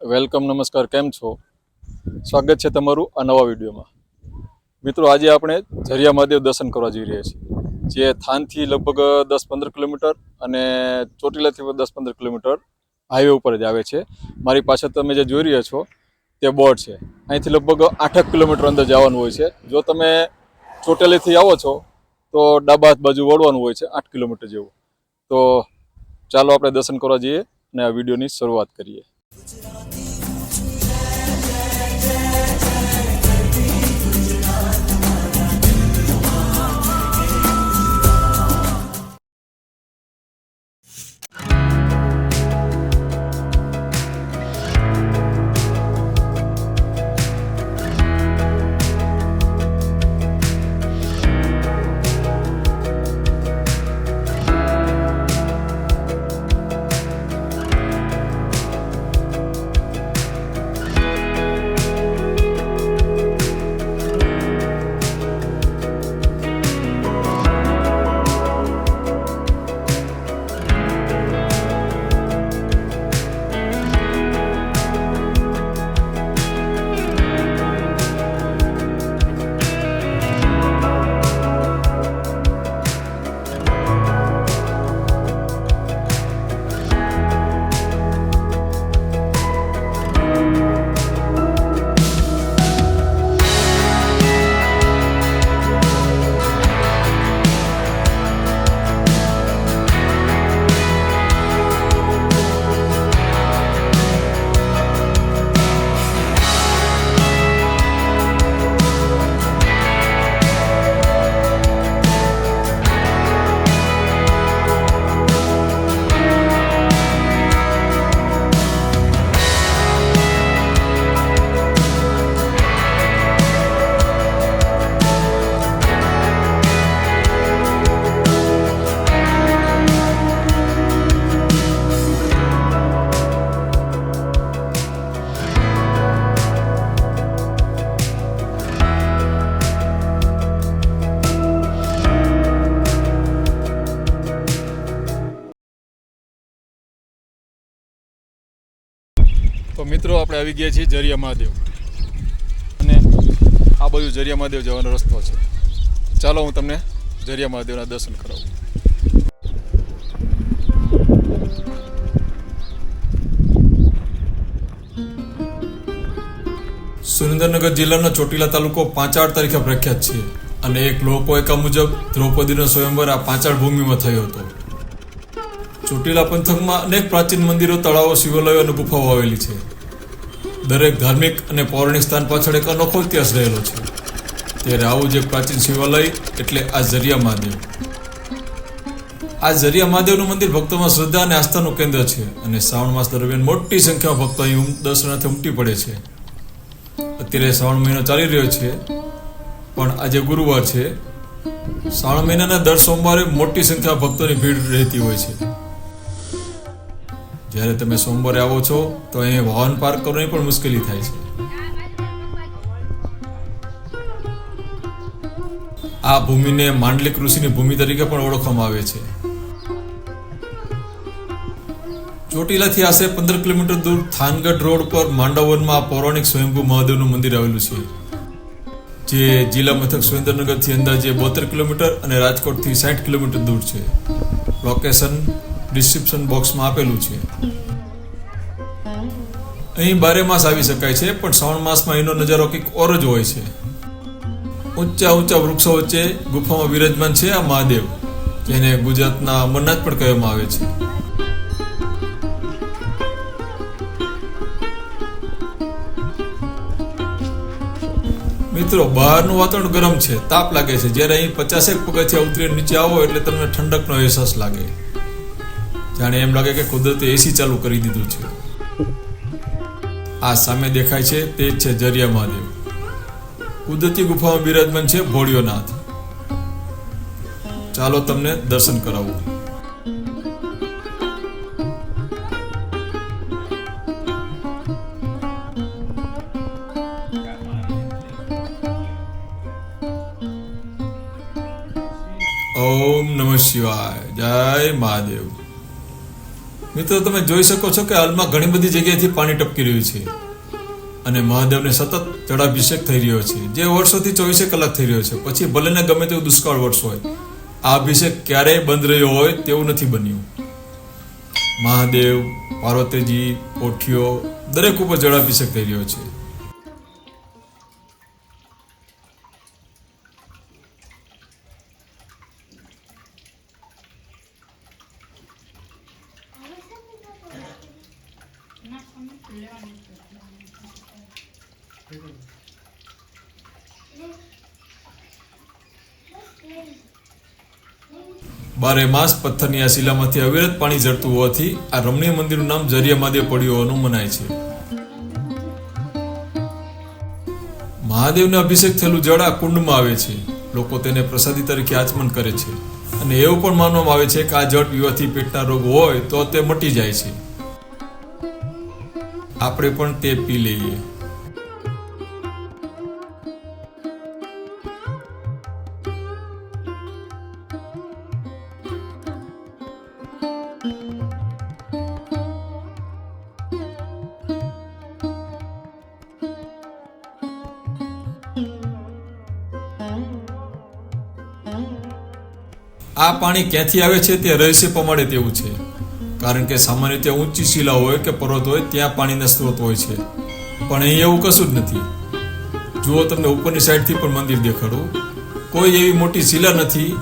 Welcome, નમસ્કાર, કેમ છો? સ્વાગત છે તમારું આ નવા વિડીયોમાં. મિત્રો, આજે આપણે ઝરિયા મહાદેવ દર્શન કરવા જઈ રહ્યા છીએ, જે થાનથી લગભગ દસ પંદર કિલોમીટર અને ચોટીલાથી દસ પંદર કિલોમીટર હાઈવે ઉપર જ આવે છે. મારી પાછળ તમે જે જોઈ રહ્યા છો, તે બોર્ડ છે. અહીંથી લગભગ આઠક કિલોમીટર અંદર જવાનું હોય છે. જો તમે ચોટેલીથી આવો છો, તો ડાબા બાજુ વળવાનું હોય છે, આઠ કિલોમીટર જેવું. તો ચાલો આપણે દર્શન કરવા જઈએ અને આ વિડીયોની શરૂઆત કરીએ. તો મિત્રો આપણે આવી ગયા છીએ જરિયા મહાદેવ. અને આ બાજુ જરિયા મહાદેવ જવાનો રસ્તો છે. ચાલો હું તમને જરિયા મહાદેવના દર્શન કરાવું. સુરેન્દ્રનગર જિલ્લાનો ચોટીલા તાલુકો પાંચાળ તરીકે પ્રખ્યાત છે. અને એક લોકવાયકા મુજબ દ્રૌપદીનો સ્વયંવર આ પાંચાળ ભૂમિમાં થયો હતો. ચોટીલા પંથકમાં અનેક પ્રાચીન મંદિરો, તળાવો, શિવાલયો અને ગુફાઓ આવેલી છે. દરેક ધાર્મિક અને પૌરાણિક સ્થાન પાછળ એક અનોખો ઇતિહાસ રહેલો છે. ત્યારે આવું જે પ્રાચીન શિવાલય એટલે આ ઝરિયા મહાદેવ. આ ઝરિયા મહાદેવનું મંદિર ભક્તોમાં શ્રદ્ધા અને આસ્થાનું કેન્દ્ર છે અને શ્રાવણ માસ દરમિયાન મોટી સંખ્યામાં ભક્તો અહીં દર્શનાર્થે ઉમટી પડે છે. અત્યારે શ્રાવણ મહિનો ચાલી રહ્યો છે, પણ આજે ગુરુવાર છે. શ્રાવણ મહિનાના દર સોમવારે મોટી સંખ્યામાં ભક્તોની ભીડ રહેતી હોય છે. જ્યારે તમે સોમવારે આવો છો, તો અહીં વાહન પાર્ક કરવાની પણ મુશ્કેલી થાય છે. આ ભૂમિને માંડલિક ઋષિની ભૂમિ તરીકે પણ ઓળખવામાં આવે છે. ચોટીલાથી આશરે પંદર કિલોમીટર દૂર થાનગઢ રોડ પર માંડવવનમાં પૌરાણિક સ્વયંભૂ મહાદેવનું મંદિર આવેલું છે. જે જિલ્લા મથક સુરેન્દ્રનગરથી અંદાજે બોતેર કિલોમીટર અને રાજકોટથી સાઠ કિલોમીટર દૂર છે. લોકેશન ડિસ્ક્રિપ્શન બોક્સમાં આપેલું છે. અહીં બારે માસ આવી શકાય છે, પણ શ્રાવણ માસમાં એનો નજારો કંઈક ઓર જ હોય છે. ઊંચા ઊંચા વૃક્ષો વચ્ચે ગુફામાં વિરાજમાન છે આ મહાદેવ, જેને ગુજરાતના અમરનાથ પણ કહેવામાં આવે છે. મિત્રો, બહારનું વાતાવરણ ગરમ છે, તાપ લાગે છે. જ્યારે અહીં પચાસેક પગથિયા ઉતરીને નીચે આવો એટલે તમને ઠંડકનો અહેસાસ લાગે. જાણે એમ લાગે કે કુદરતે એસી ચાલુ કરી દીધું છે. આ સામે દેખાય છે તે જ છે જરિયા મહાદેવ. કુદરતી ગુફામાં બિરાજમાન છે ભોળિયોનાથ. ચાલો તમને દર્શન કરાવું. ઓમ નમઃ શિવાય. જય મહાદેવ. મિત્રો, તમે જોઈ શકો છો કે હાલમાં ઘણી બધી જગ્યાએથી પાણી ટપકી રહ્યું છે. અને મહાદેવને સતત જળાભિષેક થઈ રહ્યો છે. જે વર્ષોથી ચોવીસે કલાક થઈ રહ્યો છે. પછી ભલે ને ગમે તેવું દુષ્કાળ વર્ષ હોય, આ અભિષેક ક્યારેય બંધ રહ્યો હોય તેવું નથી બન્યું. મહાદેવ, પાર્વતીજી, કોઠીઓ, દરેક ઉપર જળાભિષેક થઈ રહ્યો છે. બારે માસ પથ્થરની આ શિલામાંથી અવિરત પાણી ઝરતું હોવાથી આ રમણીય મંદિરનું નામ જરિયા મહાદેવ પડ્યું હોવાનું મનાય છે. મહાદેવને અભિષેક થયેલું જળ આ કુંડમાં આવે છે. લોકો તેને પ્રસાદી તરીકે આચમન કરે છે. અને એવું પણ માનવામાં આવે છે કે આ જળ પીવાથી પેટના રોગ હોય તો તે મટી જાય છે. આપણે પણ તે પી લઈએ. આ પાણી ક્યાંથી આવે છે તે રહસ્ય પમાડે તેવું છે. કારણ કે સામાન્ય રીતે ઊંચી શિલા હોય કે પર્વત હોય, ત્યાં પાણીના સ્ત્રોત હોય છે. પણ અહીં એવું કશું જ નથી. જુઓ તમને ઉપરની સાઈડથી પણ મંદિર દેખાડું. કોઈ એવી મોટી શિલા નથી.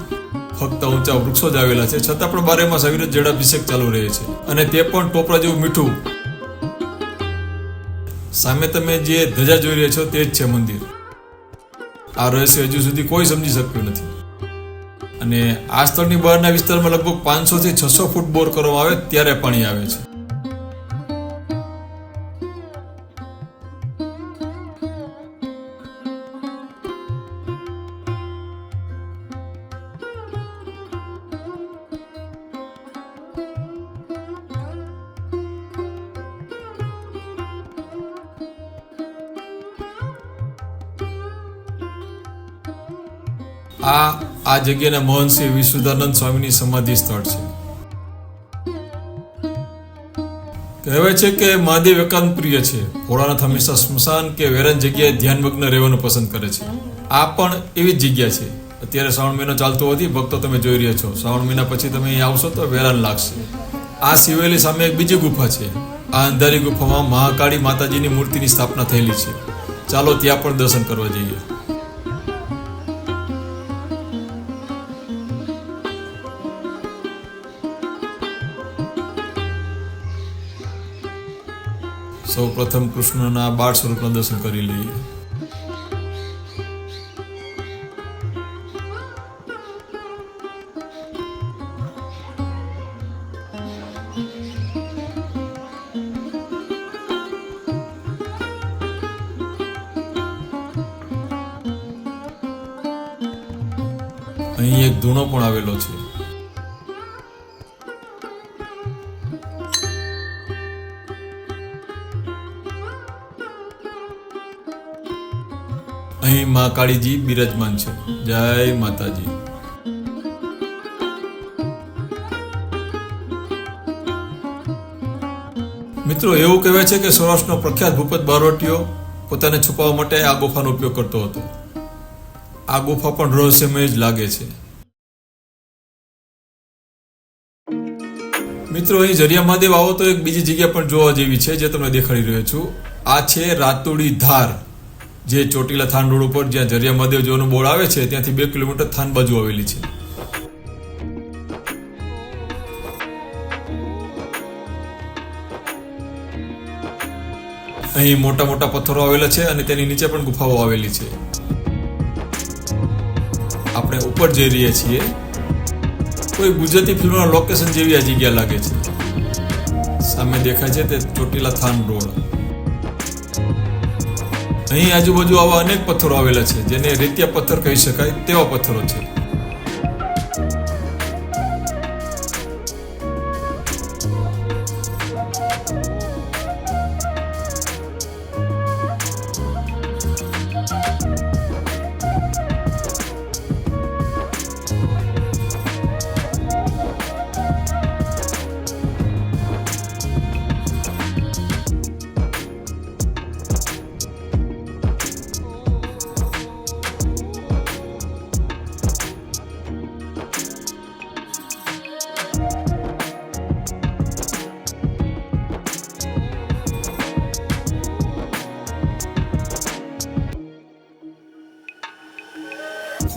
ફક્ત ઊંચા વૃક્ષો જ આવેલા છે. છતાં પણ બારે માસ અવિરત જળાભિષેક ચાલુ રહે છે. અને તે પણ ટોપરા જેવું મીઠું. સામે તમે જે ધજા જોઈ રહ્યા છો તે જ છે મંદિર. આ રહસ્ય હજુ સુધી કોઈ સમજી શક્યું નથી. અને આ સ્થળની બહારના વિસ્તારમાં લગભગ પાંચસો થી છસો ફૂટ બોર કરવામાં આવે ત્યારે પાણી આવે છે. આ આ જગ્યાના મોહનસિંહ વિશુદાનંદ સ્વામીની સમાધિ સ્થળ છે. કહેવાય છે કે મહાદેવ એકાંત પ્રિય છે. ભોળાનાથ હંમેશા સ્મશાન કે વેરાન જગ્યાએ ધ્યાનમગ્ન રહેવાનું પસંદ કરે છે. આ પણ એવી જ જગ્યા છે. અત્યારે શ્રાવણ મહિનો ચાલતો હોવાથી ભક્તો તમે જોઈ રહ્યા છો. શ્રાવણ મહિના પછી તમે અહીં આવશો તો વેરાન લાગશે. આ શિવેલી સામે એક બીજી ગુફા છે. આ અંધારી ગુફામાં મહાકાળી માતાજીની મૂર્તિની સ્થાપના થયેલી છે. ચાલો ત્યાં પણ દર્શન કરવા જઈએ. સૌ પ્રથમ કૃષ્ણના બાળ સ્વરૂપના દર્શન કરી લઈએ. અહીં એક ધૂણો પણ આવેલો છે. અહીં મા કાળીજી બિરાજમાન છે. જય માતાજી. મિત્રો, એવું કહેવાય છે કે સૌરાષ્ટ્રનો પ્રખ્યાત ભૂપત બારોટીયો પોતાને છુપાવવા માટે આ ગુફાનો ઉપયોગ કરતો હતો. આ ગુફા પણ રહસ્યમય જ લાગે છે. મિત્રો, અહીં જરિયા મહાદેવ આવો તો એક બીજી જગ્યા પણ જોવા જેવી છે જે તમને દેખાડી રહ્યો છું. આ છે રાતુડી ધાર. જે ચોટીલા થાન રોડ ઉપર જ્યાં જરિયા મહાદેવ જોવાનું બોર્ડ આવે છે, ત્યાંથી બે કિલોમીટર થાન બાજુ આવેલી છે. અહીં મોટા મોટા પથ્થરો આવેલા છે અને તેની નીચે પણ ગુફાઓ આવેલી છે. આપણે ઉપર જઈ રહ્યા છીએ. કોઈ ગુજરાતી ફિલ્મના લોકેશન જેવી આ જગ્યા લાગે છે. સામે દેખાય છે તે ચોટીલા થાન રોડ. અહીં આજુબાજુ આવા અનેક પથ્થરો આવેલા છે જેને રેતિયા પથ્થર કહી શકાય તેવા પથ્થરો છે.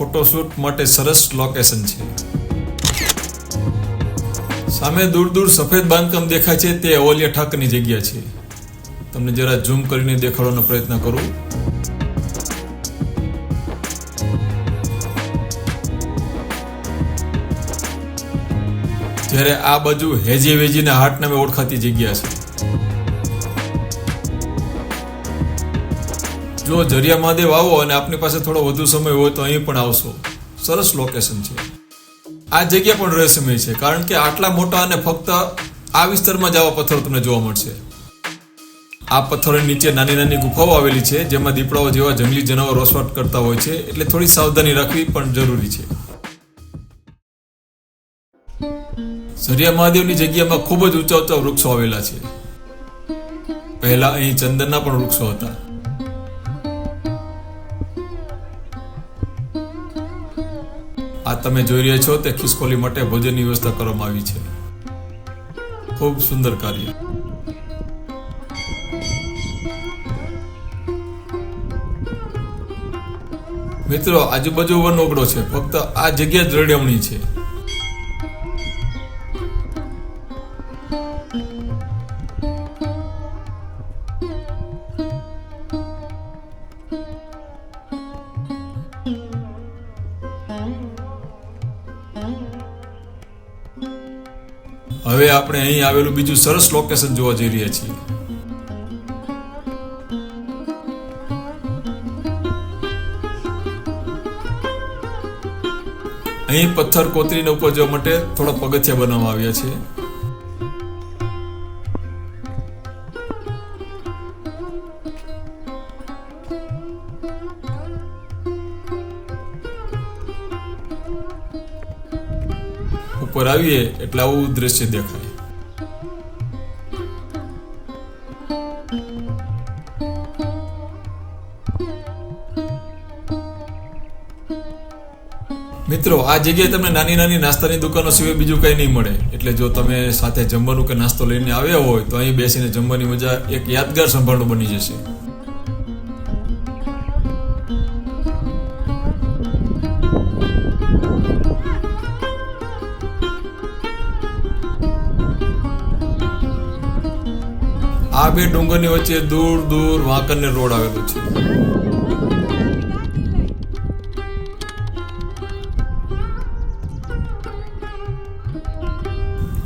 ફોટોશૂટ માટે સરસ લોકેશન છે. સામે દૂર દૂર સફેદ બાંધકામ દેખાય છે તે અવલિયા ઠાકરની જગ્યા છે. તમને જરા ઝૂમ કરીને દેખાડવાનો પ્રયત્ન કરું. જ્યારે આ બાજુ હેજી વેજીના હાટ નામે ઓળખાતી જગ્યા છે. જો જરિયા મહાદેવ આવો અને આપની પાસે થોડો વધુ સમય હોય તો અહીં પણ આવશો. સરસ લોકેશન છે. આ જગ્યા પણ રહસ્યમય છે, કારણ કે આટલા મોટા અને ફક્ત આ વિસ્તારમાં જ આવા પથ્થરો તમને જોવા મળશે. આ પથ્થરોની નીચે નાની નાની ગુફાઓ આવેલી છે, જેમાં દીપડાઓ જેવા જંગલી જનાવર વસવાટ કરતા હોય છે, એટલે થોડી સાવધાની રાખવી પણ જરૂરી છે. સરિયા મહાદેવની જગ્યામાં ખૂબ જ ઊંચા ઊંચા વૃક્ષો આવેલા છે. પહેલા અહીં ચંદનના પણ વૃક્ષો હતા. તમે જોઈ રહ્યા છો તે ખિસકોલી માટે ભોજનની વ્યવસ્થા કરવામાં આવી છે. ખૂબ સુંદર કાર્ય. મિત્રો, આજુબાજુ વન ઓગળો છે. ફક્ત આ જગ્યા જ રળિયામણી છે. આપણે અહીં આવેલું બીજું સરસ લોકેશન જોવા જઈ રહ્યા છીએ. અહીં પથ્થર કોતરીને ઉપર જવા માટે થોડા પગથિયા બનાવવામાં આવ્યા છે. ઉપર આવીએ એટલે આવું દ્રશ્ય દેખાય. મિત્રો, આ જગ્યાએ તમને નાની નાની નાસ્તાની દુકાનો સિવાય બીજું કંઈ નહીં મળે. એટલે જો તમે સાથે જમવાનું કે નાસ્તો લઈને આવ્યા હોય, તો અહીં બેસીને જમવાની મજા એક યાદગાર સંભાળનું બની જશે. આ બે ડુંગરની વચ્ચે દૂર દૂર વાંકરને રોડ આવેલો છે.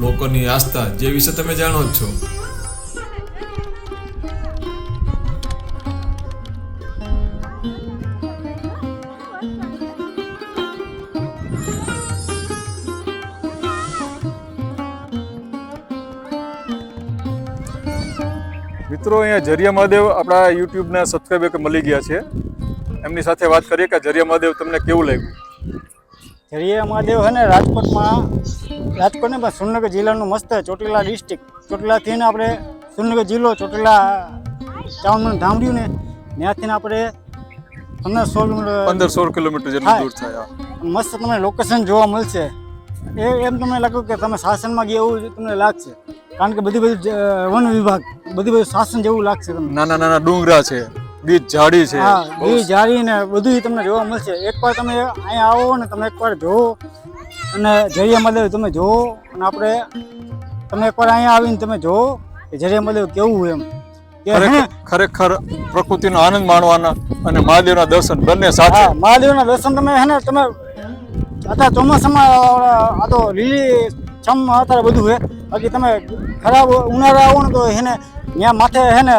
લોકોની આસ્થા જે વિશે તમે જાણો જ છો. મિત્રો, અહીંયા જરિયા મહાદેવ આપણા યુટ્યુબના સબસ્ક્રાઈબર મળી ગયા છે. એમની સાથે વાત કરીએ કે જરિયા મહાદેવ તમને કેવું લાગ્યું? જરિયા મહાદેવ છે ને રાજકોટમાં રાજકોટને પણ સુરનગર જિલ્લાનું મસ્ત ચોટીલા ડિસ્ટ્રિક્ટ ચોટીલાથી ને આપણે સુરનગર જિલ્લો ચોટીલા ટાઉનનું ધામડ્યું ને ત્યાંથી આપણે પંદર સોળ પંદર સોળ કિલોમીટર જેટલું દૂર થાય મસ્ત તમને લોકેશન જોવા મળશે. એ એમ તમને લાગ્યું કે તમે શાસનમાં ગયા એવું તમને લાગશે. કારણ કે બધી બધી વન વિભાગ બધી બધું શાસન જેવું લાગશે તમને. નાના નાના ડુંગરા છે. બીજ જાડી છે. હા બીજ એ ને બધું તમને જોવા મળશે. એકવાર તમે અહીંયા આવો ને તમે એકવાર જોવો અને જરિયા મહાદેવ તમે જોવો અને આપણે તમે એકવાર અહીંયા આવીને તમે જોવો કે જરિયા મહાદેવ કેવું એમ. ખરેખર પ્રકૃતિનો આનંદ માણવાના અને મહાદેવના દર્શન બંને સાથે. હા મહાદેવના દર્શન તમે હે ને તમે અત્યારે ચોમાસામાં આ તો લીલી છમ અત્યારે બધું હે. બાકી તમે ખરાબ ઉનાળા આવો ને તો એને ત્યાં માથે હે ને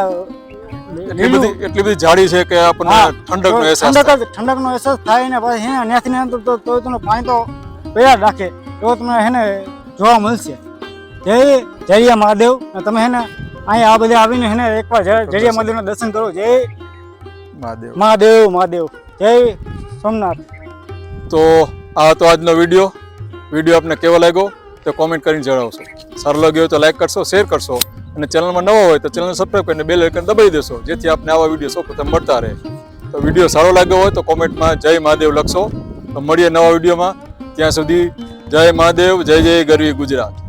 એટલી બધી એટલી બધી ઝાડી છે કે આપણને ઠંડકનો અહેસાસ ઠંડક. ઠંડકનો અહેસાસ થાય ને પછી હે ત્યાંથી ને અંદર તો તો તમને પાણી તો પહેલા રાખે. તો તમને હેને જોવા મળશે. જય જરિયા મહાદેવ. અને તમે હેને અહીંયા આ બધા આવીને હેને એકવાર જ- જરિયા મહાદેવના દર્શન કરો. જય મહાદેવ. મહાદેવ મહાદેવ. જય સોમનાથ. તો આ તો આજનો વીડિયો. વીડિયો આપને કેવો લાગ્યો તો કોમેન્ટ કરીને જણાવશો. સારો લાગ્યો તો લાઈક કરશો શેર કરશો. અને ચેનલમાં નવો હોય તો ચેનલને સબસ્ક્રાઈબ કરીને બેલ આઇકન દબાવી દેશો, જેથી આપને આવા વીડિયો સૌપ્રથમ મળતા રહે. તો વીડિયો સારો લાગ્યો હોય તો કોમેન્ટમાં જય મહાદેવ લખશો. તો મળીએ નવા વિડીયોમાં ત્યાં સુધી જય મહાદેવ, જય જય ગરવી ગુજરાત.